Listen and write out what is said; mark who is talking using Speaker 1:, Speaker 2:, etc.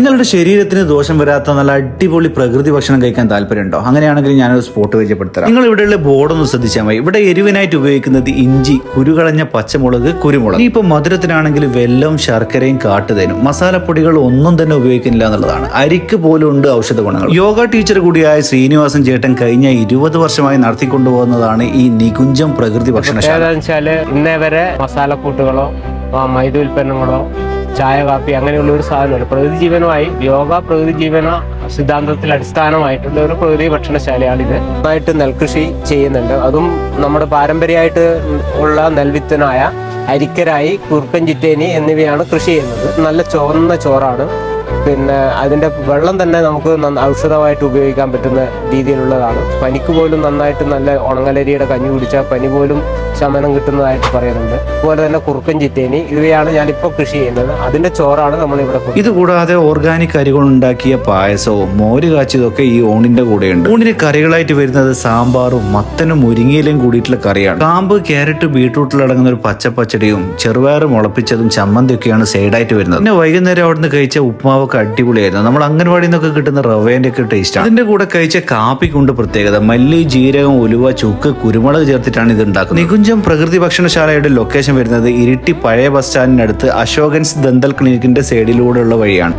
Speaker 1: നിങ്ങളുടെ ശരീരത്തിന് ദോഷം വരാത്ത നല്ല അടിപൊളി പ്രകൃതി ഭക്ഷണം കഴിക്കാൻ താല്പര്യമുണ്ടോ? അങ്ങനെയാണെങ്കിൽ ഞാനൊരു സ്പോട്ട് പരിചയപ്പെടുത്തരാം. നിങ്ങൾ ഇവിടെയുള്ള ബോർഡ് ഒന്ന് ശ്രദ്ധിച്ചാൽ മതി. ഇവിടെ എരിവിനായിട്ട് ഉപയോഗിക്കുന്നത് ഇഞ്ചി കുരുകളഞ്ഞ പച്ചമുളക് കുരുമുളക്. ഇപ്പൊ മധുരത്തിനാണെങ്കിൽ വെല്ലവും ശർക്കരയും കാട്ടുതേനും. മസാലപ്പൊടികൾ ഒന്നും തന്നെ ഉപയോഗിക്കുന്നില്ല എന്നുള്ളതാണ്. അരിക്ക് പോലും ഉണ്ട് ഔഷധ ഗുണങ്ങൾ. യോഗ ടീച്ചർ കൂടിയായ ശ്രീനിവാസൻ ചേട്ടൻ കഴിഞ്ഞ ഇരുപത് വർഷമായി നടത്തിക്കൊണ്ടുപോകുന്നതാണ് ഈ നികുഞ്ചം പ്രകൃതി ഭക്ഷണശാല.
Speaker 2: ഇന്നേ വരെ മസാലക്കൂട്ടുകളോ മൈദ ഉൽപ്പന്നങ്ങളോ ചായ കാപ്പി അങ്ങനെയുള്ള ഒരു സാധനമല്ല പ്രകൃതി ജീവനമായി യോഗ പ്രകൃതി ജീവന സിദ്ധാന്തത്തിൽ അടിസ്ഥാനമായിട്ടുള്ള ഒരു പ്രകൃതി ഭക്ഷണശാലയാണ് ഇത് നന്നായിട്ട് നെൽകൃഷി ചെയ്യുന്നുണ്ട്. അതും നമ്മുടെ പാരമ്പര്യമായിട്ട് ഉള്ള നെൽവിത്തനായ അരിക്കരായി കുറുക്കൻ ചിറ്റേനി എന്നിവയാണ് കൃഷി ചെയ്യുന്നത്. നല്ല ചുവന്ന ചോറാണ്. പിന്നെ അതിന്റെ വെള്ളം തന്നെ നമുക്ക് ഔഷധമായിട്ട് ഉപയോഗിക്കാൻ പറ്റുന്ന രീതിയിലുള്ളതാണ്. പനിക്ക് പോലും നന്നായിട്ട് നല്ല ഉണങ്ങലരിയുടെ കഞ്ഞി കുടിച്ചാൽ പനി പോലും ശമനം കിട്ടുന്നതായിട്ട് പറയുന്നുണ്ട്. അതുപോലെ തന്നെ കുറുക്കൻ ചിറ്റേനി ഇവയാണ് ഞാനിപ്പോൾ കൃഷി ചെയ്യുന്നത്. അതിന്റെ ചോറാണ് നമ്മൾ ഇവിടെ കൊടുക്കുന്നത്.
Speaker 1: ഇത് കൂടാതെ ഓർഗാനിക് അരി കൊണ്ടുണ്ടാക്കിയ പായസവും മോര് കാച്ചിയതൊക്കെ ഈ ഓണിന്റെ കൂടെയുണ്ട്. ഊണിന് കറികളായിട്ട് വരുന്നത് സാമ്പാറും മത്തനും മുരിങ്ങയിലും കൂടിയിട്ടുള്ള കറിയാണ്. കാമ്പ് ക്യാരറ്റ് ബീട്രൂട്ടിൽ അടങ്ങുന്ന ഒരു പച്ചപ്പച്ചടിയും ചെറുപയർ മുളപ്പിച്ചതും ചമ്മന്തിയൊക്കെയാണ് സൈഡായിട്ട് വരുന്നത്. പിന്നെ വൈകുന്നേരം അവിടുന്ന് കഴിച്ച ഉപ്മാവൊക്കെ അടിപൊളിയായിരുന്നു. നമ്മൾ അംഗൻവാടിയിൽ നിന്നൊക്കെ കിട്ടുന്ന റവേന്റെ ഒക്കെ ടേസ്റ്റ് അതിന്റെ കൂടെ കഴിച്ച കാപ്പിക്കുണ്ട് പ്രത്യേകത. മല്ലി ജീരകം ഉലുവ ചുക്ക് കുരുമുളക് ചേർത്തിട്ടാണ് ഇത് ഉണ്ടാക്കുന്നത്. നികുഞ്ചം പ്രകൃതി ഭക്ഷണശാലയുടെ ലൊക്കേഷൻ വരുന്നത് ഇരിട്ടി പഴയ ബസ് സ്റ്റാൻഡിനടുത്ത് അശോകൻസ് ദന്തൽ ക്ലിനിക്കിന്റെ സൈഡിലൂടെയുള്ള വഴിയാണ്.